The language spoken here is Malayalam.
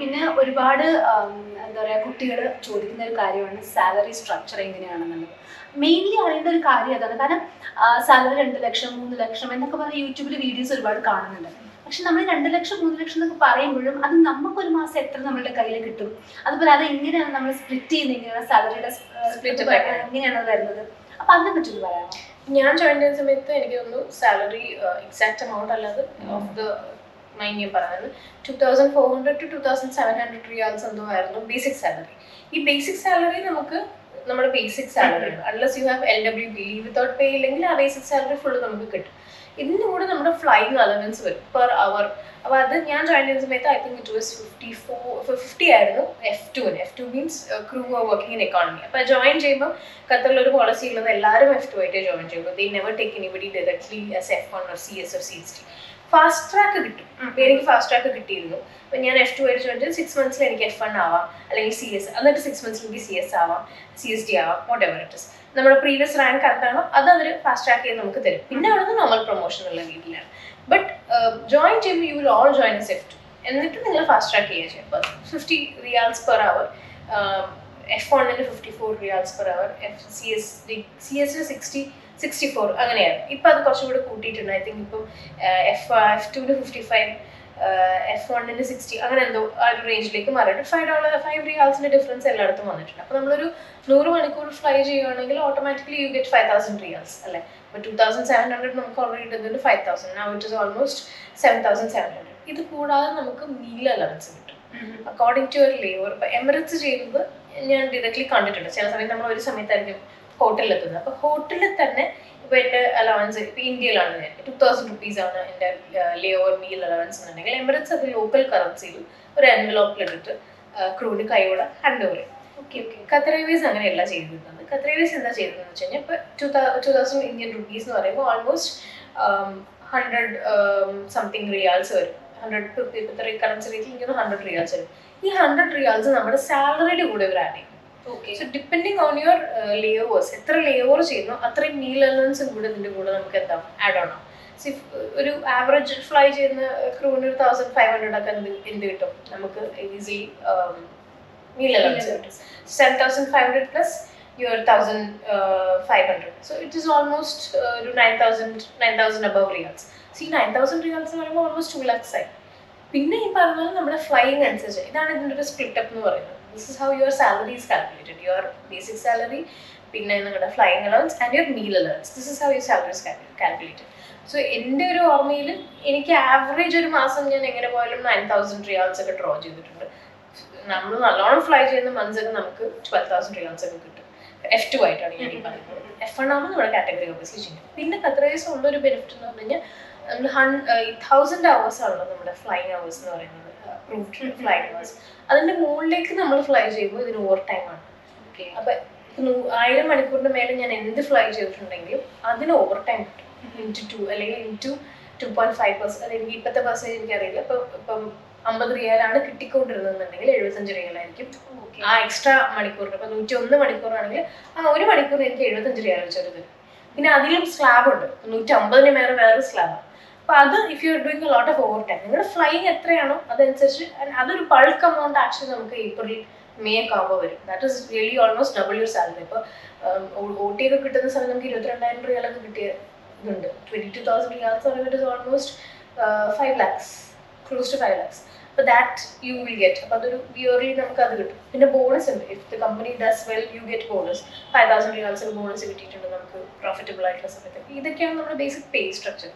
പിന്നെ ഒരുപാട് എന്താ പറയുക കുട്ടികൾ ചോദിക്കുന്ന ഒരു കാര്യമാണ് സാലറി സ്ട്രക്ചർ എങ്ങനെയാണെന്നുള്ളത്. മെയിൻലി അറിയേണ്ട ഒരു കാര്യം അതാണ്. കാരണം സാലറി രണ്ട് ലക്ഷം മൂന്ന് ലക്ഷം എന്നൊക്കെ പറഞ്ഞ യൂട്യൂബിൽ വീഡിയോസ് ഒരുപാട് കാണുന്നുണ്ട്. പക്ഷെ നമ്മൾ രണ്ട് ലക്ഷം മൂന്ന് ലക്ഷം എന്നൊക്കെ പറയുമ്പോഴും അത് നമുക്ക് ഒരു മാസം എത്ര നമ്മളുടെ കയ്യിൽ കിട്ടും? അതുപോലെ അത് എങ്ങനെയാണ് നമ്മൾ സ്പ്ലിറ്റ് ചെയ്യുന്നത് എങ്ങനെയാണ് സാലറിയുടെ സ്പ്ലിറ്റ് എങ്ങനെയാണ് അത് വരുന്നത്? അപ്പൊ അതിനെ പറ്റി പറയാം ഞാൻ ജോയിൻ ചെയ്യുന്ന സമയത്ത് എനിക്ക് തോന്നുന്നു സാലറി എക്സാക്ട് എമൗണ്ട് അല്ലാതെ ഓഫ് ദ ഞാൻ പറയുന്നത് two thousand four hundred two two thousand seven hundred riyals എന്തോ ആയിരുന്നു ബേസിക് സാലറി ഈ ബേസിക് സാലറി നമുക്ക് നമ്മുടെ basic salary unless you have L W B without pay ഇല്ലെങ്കിൽ ആ ബേസിക് സാലറി ഫുള്ള് നമുക്ക് കിട്ടും. ഇതിന്റെ കൂടെ നമ്മുടെ ഫ്ലൈങ് അലവൻസ് വരും പെർ അവർ അപ്പോൾ അത് ഞാൻ ജോയിൻ ചെയ്യുന്ന സമയത്ത് I think it was fifty four fifty ആയിരുന്നു എഫ് ടുവിന് F two means crew working in economy അപ്പോൾ ജോയിൻ ചെയ്യുമ്പോൾ ഖത്തറിൽ ഒരു പോളിസി ഉള്ളത് എല്ലാവരും എഫ് ടു ആയിട്ട് ജോയിൻ ചെയ്യുമ്പോൾ they never take anybody directly S F one or C S or C S T fast track കിട്ടും. എനിക്ക് ഫാസ്റ്റ് ട്രാക്ക് കിട്ടിയിരുന്നു. അപ്പം ഞാൻ എഫ് ടു ചെയ്ത് സിക്സ് മന്ത്സിൽ എനിക്ക് എഫ് വൺ ആവാം അല്ലെങ്കിൽ സി എസ് എന്നിട്ട് സിക്സ് മന്ത്സിൽ എനിക്ക് സി എസ് ആവാം സി എസ് ഡി ആവാം വോട്ട് എവർ ഇറ്റ് ഇസ് നമ്മുടെ പ്രീവിയസ് റാങ്ക് എന്താണോ അത് അവർ ഫാസ്റ്റ് ട്രാക്ക് ചെയ്ത് നമുക്ക് തരും. പിന്നെ അവിടെ നിന്ന് നോർമൽ പ്രൊമോഷൻ ഉള്ള രീതിയിലാണ് ബട്ട് ജോയിൻ ചെയ്യുമ്പോൾ you will all join S F two എന്നിട്ട് നിങ്ങൾ ഫാസ്റ്റ് ട്രാക്ക് ചെയ്യുക. ചെയ്യും അപ്പോൾ fifty riyals per hour F വണ്ണിന് fifty four riyals per hour F C S C എസിന് സിക്സ്റ്റി സിക്സ്റ്റി ഫോർ അങ്ങനെയാണ്. ഇപ്പം അത് കുറച്ചും കൂടെ കൂട്ടിയിട്ടുണ്ട്. ഐ തിങ്ക് ഇപ്പം എഫ് എഫ് ടുവിന് ഫിഫ്റ്റി ഫൈവ് എഫ് വണ്ണിന് സിക്സ്റ്റി അങ്ങനെ എന്തോ ആ ഒരു റേഞ്ചിലേക്ക് മാറിയിട്ട് ഫൈവ് ഡോളർ ഫൈവ് റിയാൽസിന്റെ ഡിഫറൻസ് എല്ലായിടത്തും വന്നിട്ടുണ്ട്. അപ്പോൾ നമ്മളൊരു നൂറ് മണിക്കൂർ ഫ്ലൈ ചെയ്യുകയാണെങ്കിൽ automatically you get five thousand riyals അല്ലേ? അപ്പോൾ ടു തൗസൻഡ് സെവൻ ഹൺഡ്രഡ് നമുക്ക് ഓൾറെഡി കിട്ടുന്നുണ്ട് ഫൈവ് തൗസൻഡ് ആ it is almost seven thousand seven hundred ഇത് കൂടാതെ നമുക്ക് മീൽ അലവൻസ് കിട്ടും. അക്കോർഡിംഗ് ടു യുവർ ലേബർ ഇപ്പോൾ എമിറേറ്റ്സ് ചെയ്യുന്നത് ഞാൻ ഡയറക്ട്ലി കണ്ടിട്ടുണ്ട്. ചില സമയത്ത് നമ്മൾ ഒരു സമയത്തായിരിക്കും ഹോട്ടലിൽ എത്തുന്നത് അപ്പോൾ ഹോട്ടലിൽ തന്നെ ഇപ്പോൾ എന്റെ അലവൻസ് ഇപ്പൊ ഇന്ത്യയിലാണ്. ഞാൻ ടു തൗസൻഡ് റുപ്പീസ് ആണ് എന്റെ ലേ ഓവർ മീൽ അലവൻസ് എന്നുണ്ടെങ്കിൽ എമിറേറ്റ്സ് അത് ലോക്കൽ കറൻസിയിൽ ഒരു എൻവലോപ്പിലിട്ടിട്ട് ക്രൂവിന് കൈയോടെ ഹാൻഡ് ഓവർ ചെയ്യും. ഓക്കെ ഓക്കെ കത്രൈവേസ് അങ്ങനെയല്ല ചെയ്തിരുന്നത്. കത്രൈവേസ് എന്താ ചെയ്തതെന്ന് വെച്ച് കഴിഞ്ഞാൽ ഇപ്പൊ two two thousand Indian rupees എന്ന് പറയുമ്പോൾ ഓൾമോസ്റ്റ് ഹൺഡ്രഡ് സംതിങ് റിയാൽസ് വരും. ഹൺഡ്രഡ് ഇപ്പോഴത്തെ കറൻസി റേറ്റിൽ ഇങ്ങനെ ഹൺഡ്രഡ് റിയാൽസ് വരും. ഈ ഹൺഡ്രഡ് റിയാൽസ് നമ്മുടെ സാലറിയുടെ കൂടെ ഇവർ ആഡ് ചെയ്യും. So depending on your layovers എത്ര ലേവർ ചെയ്യുന്നു അത്രയും മീൽ അലവൻസും കൂടെ ഇതിന്റെ കൂടെ നമുക്ക് എന്താ ആഡ് ഓൺ സി ഒരു ആവറേജ് ഫ്ലൈ ചെയ്യുന്ന ക്രൂവിന് ഒരു തൗസൻഡ് ഫൈവ് ഹൺഡ്രഡ് ഒക്കെ എന്ത് എന്ത് കിട്ടും? നമുക്ക് ഈസി മീൽ അലവൻസ് കിട്ടും. Seven thousand five hundred plus your thousand five hundred so it is almost ഒരു nine thousand nine thousand above riyals C nine thousand riyals എന്ന് പറയുമ്പോൾ ഓൾമോസ്റ്റ് ടു ലാക്സ് ആയി. പിന്നെ ഈ പറഞ്ഞാൽ നമ്മുടെ ഫ്ലൈയിങ് അനുസരിച്ച് ഇതാണ് ഇതിന്റെ ഒരു സ്പ്ലിറ്റ് അപ്പ് എന്ന് പറയുന്നത്. This is how your salary is calculated your basic salary പിന്നെ നിങ്ങളുടെ flying allowance and your meal allowance this is how your salary is calculated so എന്റെ ഒരു ഓർമ്മയിൽ എനിക്ക് ആവറേജ് ഒരു മാസം ഞാൻ എങ്ങനെ പോയാലും നയൻ തൗസൻഡ് റിയാൾസ് ഒക്കെ ഡ്രോ ചെയ്തിട്ടുണ്ട്. നമ്മൾ നല്ലോണം ഫ്ലൈ ചെയ്യുന്ന മന്ത്സ് ഒക്കെ നമുക്ക് ട്വൽവ് തൗസൻഡ് റിയാൾസ് ഒക്കെ കിട്ടും. എഫ് ടു ആയിട്ടാണ് ഞാൻ പറയുന്നത്. എഫ് വൺ ആകുമ്പോൾ നമ്മുടെ കാറ്റഗറി ഓബിയസ്ലി ചെയ്യും. പിന്നെ ഖത്തറേസ് ഉള്ള ഒരു ബെനിഫിറ്റ് എന്ന് പറഞ്ഞു കഴിഞ്ഞാൽ നമ്മൾ ഹൺ തൗസൻഡ് അവേഴ്സ് ആണല്ലോ നമ്മുടെ ഫ്ലൈങ് അവേഴ്സ് എന്ന് പറയുന്നത്. ഫ്ലൈങ് അവേഴ്സ് അതിന്റെ മുകളിലേക്ക് നമ്മൾ ഫ്ലൈ ചെയ്യുമ്പോൾ ഇതിന് ഓവർ ടൈം ആണ്. അപ്പൊ ആയിരം മണിക്കൂറിന്റെ മേലെ ഞാൻ എന്ത് ഫ്ലൈ ചെയ്തിട്ടുണ്ടെങ്കിലും അതിന് ഓവർ ടൈം കിട്ടും. ഇന്റു ടു അല്ലെങ്കിൽ into two point five percent അത് എനിക്ക് ഇപ്പോഴത്തെ പെർസെന്റേജ് എനിക്കറിയില്ല. ഇപ്പം ഇപ്പം അമ്പത് റിയാലാണ് കിട്ടിക്കൊണ്ടിരുന്നതെന്നുണ്ടെങ്കിൽ എഴുപത്തഞ്ച് റിയാലായിരിക്കും. ആ എക്സ്ട്രാ മണിക്കൂറിന് ഇപ്പം നൂറ്റി ഒന്ന് മണിക്കൂറാണെങ്കിൽ ആ ഒരു മണിക്കൂർ എനിക്ക് എഴുപത്തഞ്ച് റിയാൽ വെച്ചൊരു പിന്നെ അതിലും സ്ലാബ് ഉണ്ട്. നൂറ്റി അമ്പതിന് മേലെ വേറെ സ്ലാബാണ് അപ്പൊ അത് if you are doing a lot of overtime നിങ്ങളുടെ ഫ്ലൈങ് എത്രയാണോ അതനുസരിച്ച് അതൊരു ബൾക്ക് എമൗണ്ട് ആക്ച്വലി നമുക്ക് ഏപ്രിൽ മെയ് ഒക്കെ ആകുമ്പോൾ വരും. That is really almost double your salary ഇപ്പോൾ ഒ ടി ഒക്കെ കിട്ടുന്ന സമയത്ത് നമുക്ക് ഇരുപത്തിരണ്ടായിരം റിയാലൊക്കെ കിട്ടിയ ഇതുണ്ട്. ട്വന്റി ടു തൗസൻഡ് റിയാൽസ് പറയുന്നത് is almost five lakhs close to five lakhs അപ്പോൾ ദാറ്റ് യു വിൽ ഗെറ്റ് അപ്പോൾ അതൊരു ഇയർലി നമുക്ക് അത് കിട്ടും. പിന്നെ ബോണസ് ഉണ്ട്. If the company does well you get bonus five thousand riyals bonus കിട്ടിയിട്ടുണ്ട് നമുക്ക് പ്രോഫിറ്റബിൾ ആയിട്ടുള്ള സമയത്ത്. ഇതൊക്കെയാണ് നമ്മുടെ ബേസിക് പേ സ്ട്രക്ചർ